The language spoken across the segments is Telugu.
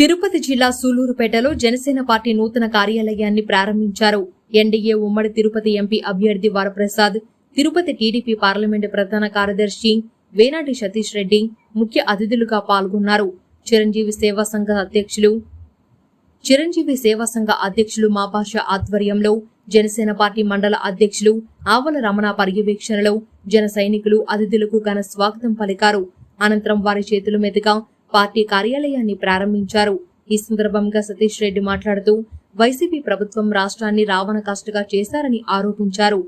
తిరుపతి జిల్లా సూలూరుపేటలో జనసేన పార్టీ నూతన కార్యాలయాన్ని ప్రారంభించారు. ఎన్డీఏ ఉమ్మడి తిరుపతి ఎంపీ అభ్యర్థి వరప్రసాద్ తిరుపతి టీడీపీ పార్లమెంటు ప్రధాన కార్యదర్శి వేనాటి సతీష్ రెడ్డి ముఖ్య అతిథులుగా పాల్గొన్నారు. చిరంజీవి సేవా సంఘ అధ్యక్షులు చిరంజీవి సేవా సంఘ అధ్యక్షులు మాపాష ఆధ్వర్యంలో జనసేన పార్టీ మండల అధ్యక్షులు ఆవల రమణ పర్యవేక్షణలో జన సైనికులు అతిథులకు ఘన స్వాగతం పలికారు. అనంతరం వారి చేతుల మీదుగా పార్టీ కార్యాలయాన్ని ప్రారంభించారు. ఈ సందర్భంగా సతీష్ రెడ్డి మాట్లాడుతూ వైసీపీ ప్రభుత్వం రాష్ట్రాన్ని రావణ కష్టగా చేశారని ఆరోపించారు.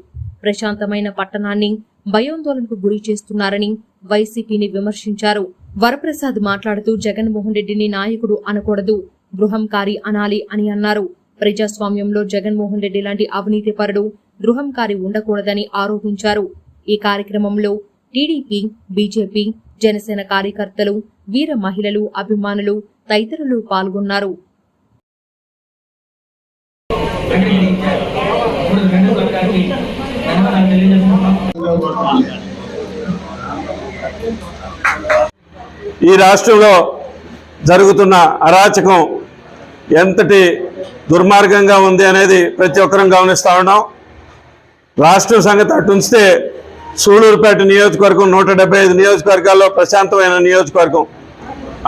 ప్రశాంతమైన పట్టణాన్ని భయాందోళనకు గురి చేస్తున్నారని వైసీపీని విమర్శించారు. వరప్రసాద్ మాట్లాడుతూ జగన్మోహన్ రెడ్డిని నాయకుడు అనకూడదు గృహంకారి అనాలి అని అన్నారు. ప్రజాస్వామ్యంలో జగన్మోహన్ రెడ్డి లాంటి అవినీతిపరుడు గృహంకారి ఉండకూడదని ఆరోపించారు. ఈ కార్యక్రమంలో టీడీపీ బీజేపీ జనసేన కార్యకర్తలు వీర మహిళలు అభిమానులు తదితరులు పాల్గొన్నారు. ఈ రాష్ట్రంలో జరుగుతున్న అరాచకం ఎంతటి దుర్మార్గంగా ఉంది అనేది ప్రతి ఒక్కరం గమనిస్తూ ఉన్నాం. రాష్ట్రం సంగతి అటు ఉంచితే సూళూరుపేట నియోజకవర్గం నూట డెబ్బై ఐదు నియోజకవర్గాల్లో ప్రశాంతమైన నియోజకవర్గం.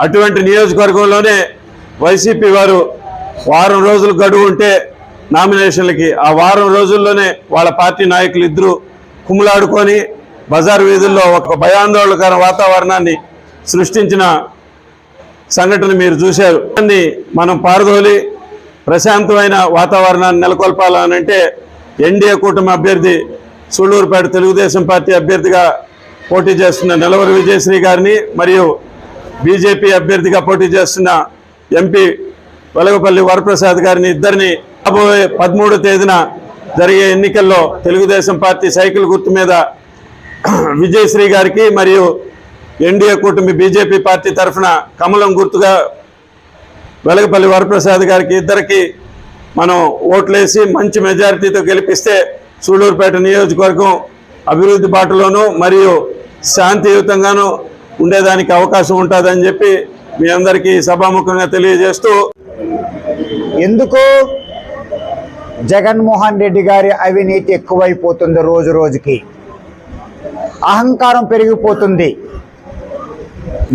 అటువంటి నియోజకవర్గంలోనే వైసీపీ వారు వారం రోజులు గడువు ఉంటే నామినేషన్లకి ఆ వారం రోజుల్లోనే వాళ్ళ పార్టీ నాయకులు ఇద్దరు కుమ్ములాడుకొని బజార్ వీధుల్లో ఒక భయాందోళనకర వాతావరణాన్ని సృష్టించిన సంఘటన మీరు చూశారు. దాన్ని మనం పారదోలి ప్రశాంతమైన వాతావరణాన్ని నెలకొల్పాలనంటే ఎన్డీఏ కూటమి అభ్యర్థి సూళ్ళూరుపేట తెలుగుదేశం పార్టీ అభ్యర్థిగా పోటీ చేస్తున్న నిలవరి విజయశ్రీ గారిని మరియు బీజేపీ అభ్యర్థిగా పోటీ చేస్తున్న ఎంపీ వెలగపల్లి వరప్రసాద్ గారిని ఇద్దరిని రాబోయే పదమూడో తేదీన జరిగే ఎన్నికల్లో తెలుగుదేశం పార్టీ సైకిల్ గుర్తు మీద విజయశ్రీ గారికి మరియు ఎన్డీఏ కూటమి బీజేపీ పార్టీ తరఫున కమలం గుర్తుగా వెలగపల్లి వరప్రసాద్ గారికి ఇద్దరికి మనం ఓట్లేసి మంచి మెజారిటీతో గెలిపిస్తే సూళ్ళూరుపేట నియోజకవర్గం అభివృద్ధి బాటలోనూ మరియు శాంతియుతంగానూ ఉండేదానికి అవకాశం ఉంటుందని చెప్పి మీ అందరికీ సభాముఖంగా తెలియజేస్తూ ఎందుకు జగన్మోహన్ రెడ్డి గారి అవినీతి ఎక్కువైపోతుంది రోజు రోజుకి? అహంకారం పెరిగిపోతుంది.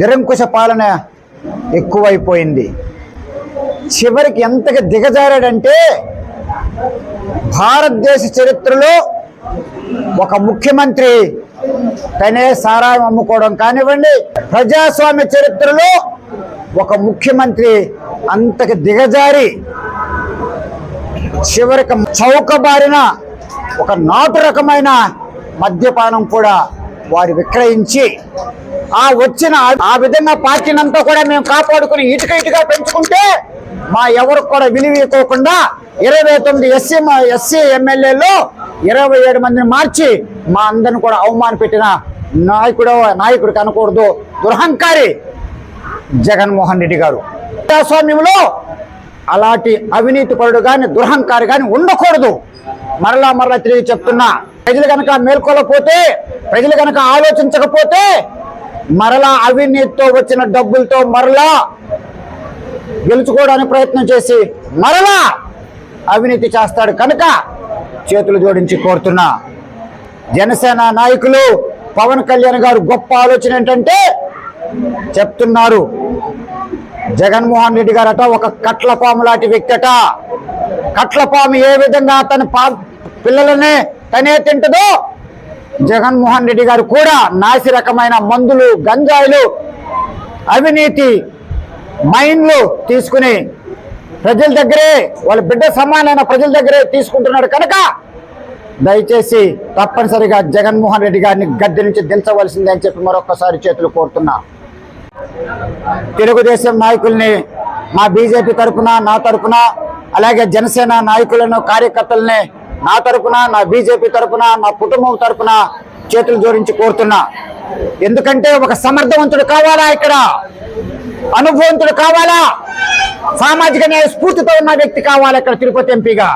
నిరంకుశ పాలన ఎక్కువైపోయింది. చివరికి ఎంతగా దిగజారాడంటే భారతదేశ చరిత్రలో ఒక ముఖ్యమంత్రి తనే సారాయం అమ్ముకోవడం కానివ్వండి ప్రజాస్వామ్య చరిత్రలో ఒక ముఖ్యమంత్రి అంతకు దిగజారి చివరికి చౌకబారిన ఒక నాటు రకమైన మద్యపానం కూడా వారు విక్రయించి ఆ వచ్చిన ఆ విధంగా పార్టీనంతా కూడా మేము కాపాడుకుని ఇటుక ఇటుగా పెంచుకుంటే మా ఎవరికి కూడా విలువీకోకుండా ఇరవై తొమ్మిది ఎస్సీ ఎస్సీ ఎమ్మెల్యేలో ఇరవై ఏడు మందిని మార్చి మా అందరిని కూడా అవమాన పెట్టిన నాయకుడు నాయకుడు కనకూడదు దురహంకారి జగన్మోహన్ రెడ్డి గారు. ప్రజాస్వామ్యంలో అలాంటి అవినీతి పరుడు కానీ దురహంకారి కానీ ఉండకూడదు. మరలా మరలా తిరిగి చెప్తున్నా ప్రజలు కనుక మేల్కొలపోతే ప్రజలు కనుక ఆలోచించకపోతే మరలా అవినీతితో వచ్చిన డబ్బులతో మరలా గెలుచుకోవడానికి ప్రయత్నం చేసి మరలా అవినీతి చేస్తాడు కనుక చేతులు జోడించి కోరుతున్నా. జనసేన నాయకులు పవన్ కళ్యాణ్ గారు గొప్ప ఆలోచన ఏంటంటే చెప్తున్నారు జగన్మోహన్ రెడ్డి గారట ఒక కట్ల పాము లాంటి వ్యక్తి అట. కట్ల పాము ఏ విధంగా తన పా పిల్లలనే తనే తింటదో? జగన్మోహన్ రెడ్డి గారు కూడా నాసి రకమైన మందులు గంజాయిలు అవినీతి మైండ్లు తీసుకుని ప్రజల దగ్గరే వాళ్ళ బిడ్డ సమానమైన ప్రజల దగ్గరే తీసుకుంటున్నాడు కనుక దయచేసి తప్పనిసరిగా జగన్మోహన్ రెడ్డి గారిని గద్దె నుంచి దించవలసిందే అని చెప్పి మరొకసారి చేతులు కోరుతున్నా. తెలుగుదేశం నాయకుల్ని మా బీజేపీ తరఫున నా తరపున అలాగే జనసేన నాయకులను కార్యకర్తల్ని నా తరపున నా బీజేపీ తరపున నా కుటుంబం తరపున చేతులు జోడించి కోరుతున్నా. ఎందుకంటే ఒక సమర్థవంతుడు కావాలా ఇక్కడ? అనుభవంతుడు కావాలా? సామాజిక న్యాయ స్ఫూర్తితో ఉన్న వ్యక్తి కావాలి ఇక్కడ తిరుపతి ఎంపీగా?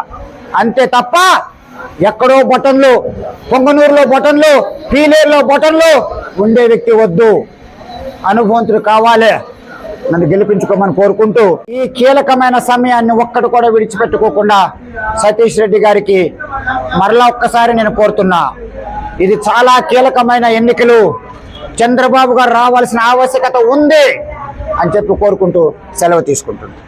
అంతే తప్ప ఎక్కడో బటన్లు పొంగనూరులో బటన్లు పీలేరులో బటన్లు ఉండే వ్యక్తి వద్దు. అనుభవంతుడు కావాలి. నన్ను గెలిపించుకోమని కోరుకుంటూ ఈ కీలకమైన సమయాన్ని ఒక్కడు కూడా విడిచిపెట్టుకోకుండా సతీష్ రెడ్డి గారికి మరలా ఒక్కసారి నేను కోరుతున్నా. ఇది చాలా కీలకమైన ఎన్నికలు. చంద్రబాబు గారు రావాల్సిన ఆవశ్యకత ఉంది అని చెప్పి కోరుకుంటూ సెలవు తీసుకుంటున్నాను